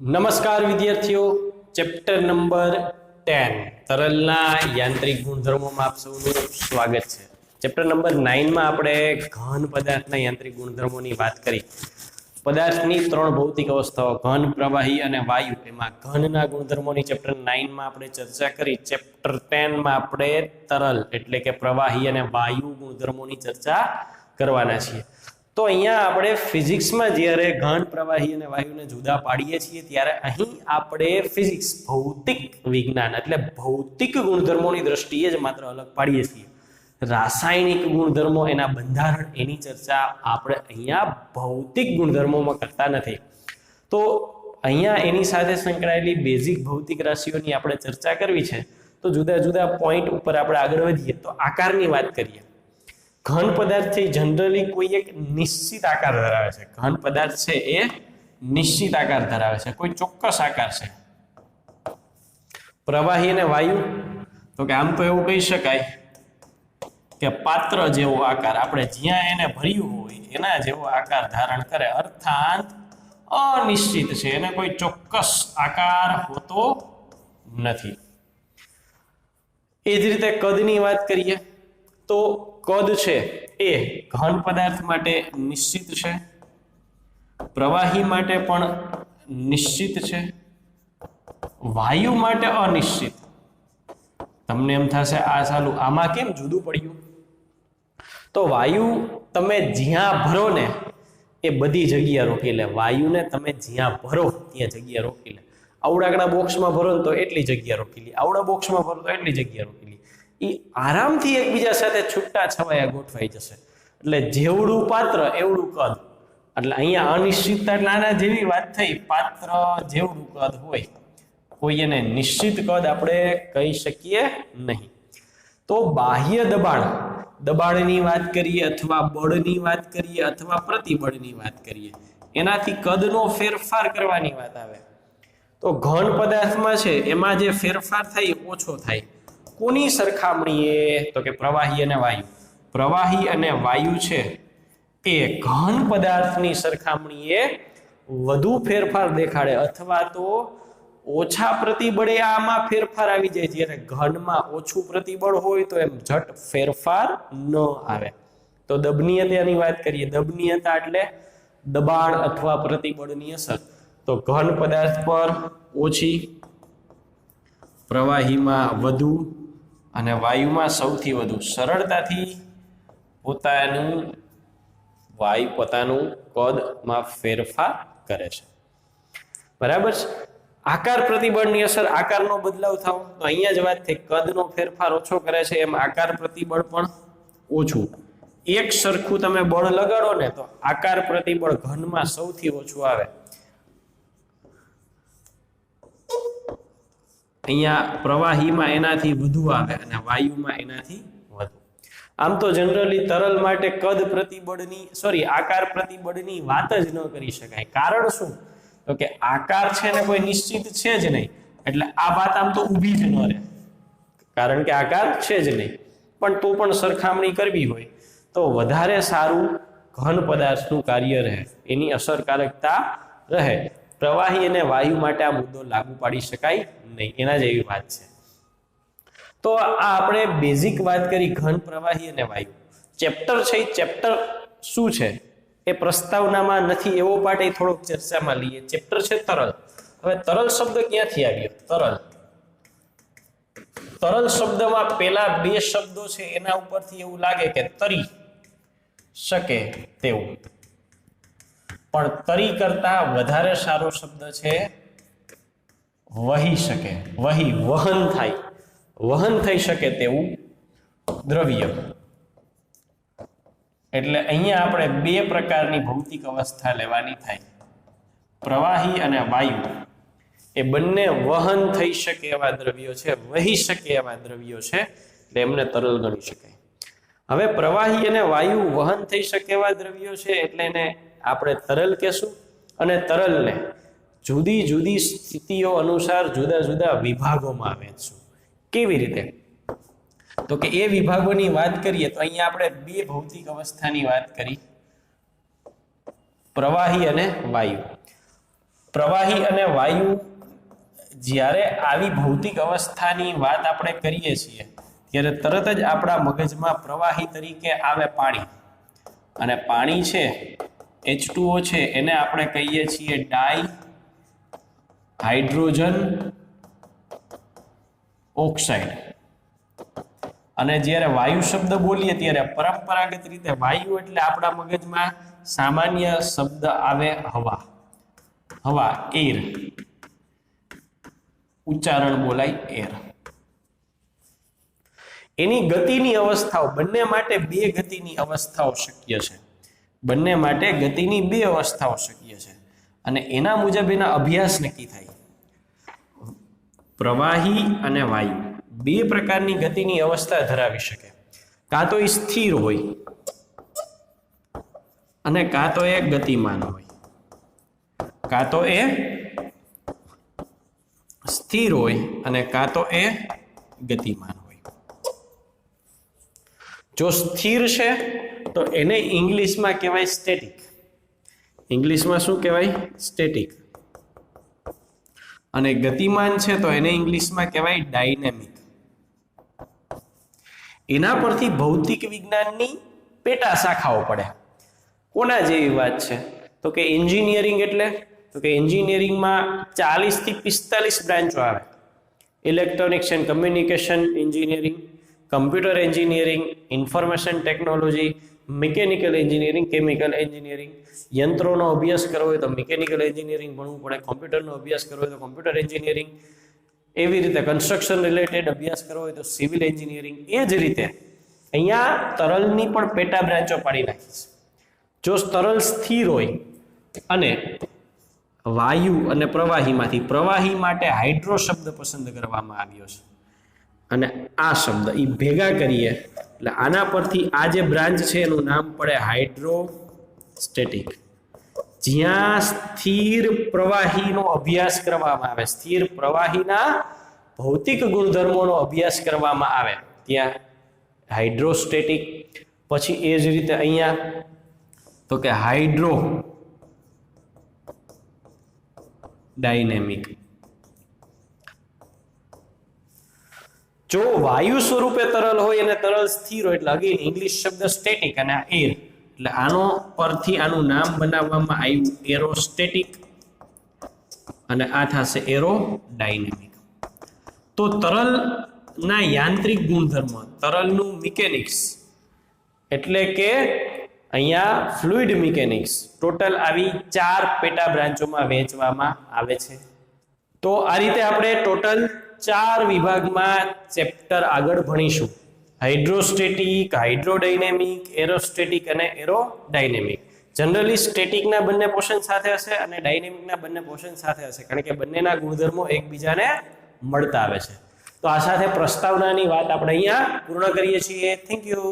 નમસ્કાર વિદ્યાર્થીઓ, chapter number ten, તરલના યાંત્રિક ગુણધર્મોમાં આપ સૌનું સ્વાગત છે. ચેપ્ટર નંબર નાઇનમાં આપણે ઘન પદાર્થના યાંત્રિક ગુણધર્મોની વાત કરી. પદાર્થની ત્રણ ભૌતિક અવસ્થાઓ, ઘન, પ્રવાહી અને વાયુ, એમાં ઘનના ગુણધર્મોની ચેપ્ટર નાઇનમાં આપણે ચર્ચા કરી. ચેપ્ટર ટેનમાં આપણે તરલ એટલે કે પ્રવાહી અને વાયુ ગુણધર્મોની ચર્ચા કરવાના છીએ. તો અહીંયા આપણે ફિઝિક્સમાં જ્યારે ઘન પ્રવાહી અને વાયુને જુદા પાડીએ છીએ, ત્યારે અહીં આપણે ફિઝિક્સ ભૌતિક વિજ્ઞાન એટલે ભૌતિક ગુણધર્મોની દ્રષ્ટિએ જ માત્ર અલગ પાડીએ છીએ. રાસાયણિક ગુણધર્મો એના બંધારણ, એની ચર્ચા આપણે અહીંયા ભૌતિક ગુણધર્મોમાં કરતા નથી. તો અહીંયા એની સાથે સંકળાયેલી બેઝિક ભૌતિક રાશિઓની આપણે ચર્ચા કરવી છે. તો જુદા જુદા પોઈન્ટ ઉપર આપણે આગળ વધીએ, તો આકારની વાત કરીએ. ઘન પદાર્થ છે જનરલી કોઈ એક નિશ્ચિત આકાર ધરાવે છે. ઘન પદાર્થ છે એ નિશ્ચિત આકાર ધરાવે છે. કોઈ ચોક્કસ આકાર છે. પ્રવાહી અને વાયુ, તો કે આમ તો એવું કહી શકાય કે પાત્ર જેવો આકાર આપણે જ્યાં એને ભર્યું હોય, એના જેવો આકાર ધારણ કરે. અર્થાત અનિશ્ચિત છે. એને કોઈ ચોક્કસ આકાર હોતો નથી. એ જ રીતે કદની વાત કરીએ તો કદ છે? એ. ઘન પદાર્થ માટે નિશ્ચિત છે. પ્રવાહી માટે પણ નિશ્ચિત છે. વાયુ માટે અનિશ્ચિત. તમને એમ થશે, આ સાલું આમાં કેમ જુદું પડ્યું? તો વાયુ તમે જ્યાં ભરો ને, એ બધી જગ્યા રોકી લે. વાયુને તમે જ્યાં ભરો, ત્યાં જગ્યા રોકી લે. આવડાકડા બોક્સમાં ભરો તો એટલી જગ્યા રોકી લે. આવડા બોક્સમાં ભરો તો એટલી જગ્યા રોકી લે. એ આરામથી એકબીજા સાથે છૂટા છવાયા ગોઠવાઈ જશે. એટલે જેવડું પાત્ર એવડું કદ. એટલે અહીંયા અનિશ્ચિતતા એટલે આના જેવી વાત થઈ, પાત્ર જેવડું કદ હોય. કોઈ એને નિશ્ચિત કદ આપણે કહી શકીએ નહીં. તો બાહ્ય દબાણ, દબાણની વાત કરીએ અથવા બળની વાત કરીએ અથવા પ્રતિબળની વાત કરીએ, એનાથી કદનો ફેરફાર કરવાની વાત આવે. તો ઘન પદાર્થમાં છે, એમાં જે ફેરફાર થાય ઓછો થાય. કોની સરખામણીએ? તો કે પ્રવાહી અને વાયુ. પ્રવાહી અને વાયુ છે એ ઘન પદાર્થની સરખામણીએ વધુ ફેરફાર દેખાડે અથવા તો ઓછા પ્રતિબળે આમાં ફેરફાર આવી જાય જ્યારે ઘનમાં ઓછું પ્રતિબળ હોય તો એમ ઝટ ફેરફાર ન આવે. તો દબનીયતાની વાત કરીએ. દબનીયતા એટલે દબાણ અથવા પ્રતિબળની અસર. તો ઘન પદાર્થ પર ઓછી પ્રવાહીમાં વધુ અને વાયુમાં સૌથી વધુ સરળતાથી પોતાનું વાયુ પોતાનું કદમાં ફેરફાર કરે છે. બરાબર છે? આકાર પ્રતિબળની અસર આકારનો બદલાવ થવો, તો અહીંયા જ વાત થઈ, કદનો ફેરફાર ઓછો કરે છે, એમ આકાર પ્રતિબળ પણ ઓછું. એક સરખું તમે બળ લગાડો ને, તો આકાર પ્રતિબળ ઘનમાં સૌથી ઓછું આવે. અહીંયા પ્રવાહીમાં એનાથી વધુ આવે અને વાયુમાં એનાથી વધુ. આમ તો જનરલી તરલ માટે કદ પ્રતિબળની સોરી આકાર પ્રતિબળની વાત જ ન કરી શકાય. કારણ શું? તો કે આકાર છે ને કોઈ નિશ્ચિત છે જ નહીં. એટલે આ વાત આમ તો ઊભી જ ન રહે. કારણ કે આકાર છે જ નહીં. પણ તો પણ સરખામણી કરવી હોય. તો વધારે સારું ઘન પદાર્થનું કાર્ય રહે. એની અસરકારકતા રહે. પ્રવાહી અને વાયુ માટે આ મુદ્દો લાગુ પાડી શકાય નહીં. એના જેવી વાત છે. તો આ આપણે બેઝિક વાત કરી ઘન પ્રવાહી અને વાયુ. ચેપ્ટર છે ચેપ્ટર શું છે? એ પ્રસ્તાવનામાં નથી, એવો પાર્ટ એ થોડોક ચર્ચામાં લઈએ. ચેપ્ટર છે તરલ. હવે તરલ શબ્દ ક્યાંથી આવ્યો? તરલ. તરલ શબ્દમાં પેલા બે શબ્દો છે એના ઉપરથી એવું લાગે કે તરી શકે તેવું. પણ તરી કરતા વધારે સારો શબ્દ છે, વહી શકે. વહી વહન થાય. વહન થઈ શકે તેવું દ્રવ્ય. એટલે અહીંયા આપણે બે પ્રકારની ભૌતિક અવસ્થા લેવાની થાય. પ્રવાહી અને વાયુ. એ બંને વહન થઈ શકે એવા દ્રવ્યો છે, વહી શકે એવા દ્રવ્યો છે, એટલે એમને તરલ ગણી શકાય. હવે પ્રવાહી અને વાયુ વહન થઈ શકે એવા દ્રવ્યો છે, એટલે એને આપણે તરલ કહેશું અને તરલને જુદી જુદી સ્થિતિઓ અનુસાર જુદા જુદા વિભાગોમાં વહેંચશું કેવી રીતે? તો કે એ વિભાગોની વાત કરીએ તો અહીંયા આપણે બે ભૌતિક અવસ્થાની વાત કરી. પ્રવાહી અને વાયુ. પ્રવાહી અને વાયુ જ્યારે આવી ભૌતિક અવસ્થાની વાત આપણે કરીએ છીએ, ત્યારે તરત જ આપણા મગજમાં પ્રવાહી તરીકે આવે પાણી. અને પાણી છે H2O છે, એને આપણે કહીએ છીએ ડાય હાઇડ્રોજન ઓક્સાઇડ. અને જ્યારે વાયુ શબ્દ બોલીએ ત્યારે પરંપરાગત રીતે વાયુ એટલે આપણા મગજમાં સામાન્ય શબ્દ આવે હવા. હવા, એર. ઉચ્ચારણ બોલાય એર. એની ગતિની અવસ્થાઓ, બંને માટે બે ગતિની અવસ્થાઓ શક્ય છે. બંને માટે ગતિની બે અવસ્થાઓ શક્ય છે. અને એના મુજબ એના અભ્યાસ નક્કી થાય. પ્રવાહી અને વાયુ બે પ્રકારની ગતિની અવસ્થા ધરાવી શકે. કાં તો એ સ્થિર હોય અને કાં તો એ ગતિમાન હોય. કાં તો એ સ્થિર હોય અને કાં તો એ ગતિમાન જો સ્થિર છે, તો એને ઇંગ્લિશમાં કહેવાય સ્ટેટિક ઇંગ્લિશમાં શું કહેવાય? સ્ટેટિક અને ગતિમાન છે, તો એને ઇંગ્લિશમાં કહેવાય ડાયનેમિક એના પરથી ભૌતિક વિજ્ઞાનની પેટા શાખાઓ પડે. કોના જેવી વાત છે? તો કે એન્જિનિયરિંગ એટલે? તો કે એન્જિનિયરિંગમાં ચાલીસથી પિસ્તાલીસ બ્રાન્ચો આવે. Electronics and communication engineering computer engineering information technology mechanical engineering chemical engineering યંત્રોનો અભ્યાસ કરવો હોય તો મિકેનિકલ એન્જિનિયરિંગ ભણવું પડે કોમ્પ્યુટરનો અભ્યાસ કરવો હોય તો કોમ્પ્યુટર એન્જિનિયરિંગ એવી રીતે કન્સ્ટ્રક્શન રિલેટેડ અભ્યાસ કરવો હોય તો સિવિલ એન્જિનિયરિંગ એ જ રીતે અહીંયા તરલની પણ પેટા બ્રાન્ચો પાડી નાખી છે. જો તરલ સ્થિર હોય અને વાયુ અને પ્રવાહીમાંથી પ્રવાહી માટે હાઇડ્રો શબ્દ પસંદ કરવામાં આવ્યો છે. અને આ શબ્દ એ ભેગા કરીએ, એટલે આના પરથી આ જે બ્રાન્ચ છે, એનું નામ પડે હાઇડ્રોસ્ટેટિક. જ્યાં સ્થિર પ્રવાહીનો અભ્યાસ કરવામાં આવે. સ્થિર પ્રવાહીના ભૌતિક ગુણધર્મોનો અભ્યાસ કરવામાં આવે. ત્યાં હાઇડ્રોસ્ટેટિક, પછી એ જ રીતે અહીંયા, તો કે હાઇડ્રો ડાયનેમિક. જો વાયુ સ્વરૂપે તરલ હોય અને તરલ સ્થિર હોય, એટલે અગેન ઇંગ્લિશ શબ્દ સ્ટેટિક અને આ એર એટલે આનો પરથી આનું નામ બનાવવામાં આવ્યું એરોસ્ટેટિક અને આ થશે એરો ડાયનેમિક તો તરલના યાંત્રિક ગુણધર્મ, તરલનું મિકેનિક્સ એટલે કે અહીંયા ફ્લુઇડ મિકેનિક્સ ટોટલ આવી ચાર પેટા બ્રાન્ચોમાં વહેંચવામાં આવે છે. તો આ રીતે આપણે ટોટલ ચાર વિભાગમાં ચેપ્ટર આગળ ભણીશું. હાઇડ્રોસ્ટેટિક, હાઇડ્રોડાયનેમિક, એરોસ્ટેટિક અને એરોડાયનેમિક. જનરલી સ્ટેટિકના બંને પોર્શન સાથે હશે અને ડાયનેમિકના બંને પોર્શન સાથે હશે, કારણ કે બંનેના ગુણધર્મો એકબીજાને મળતા આવે છે. તો આ સાથે પ્રસ્તાવનાની વાત આપણે અહીંયા પૂર્ણ કરીએ છીએ. Thank you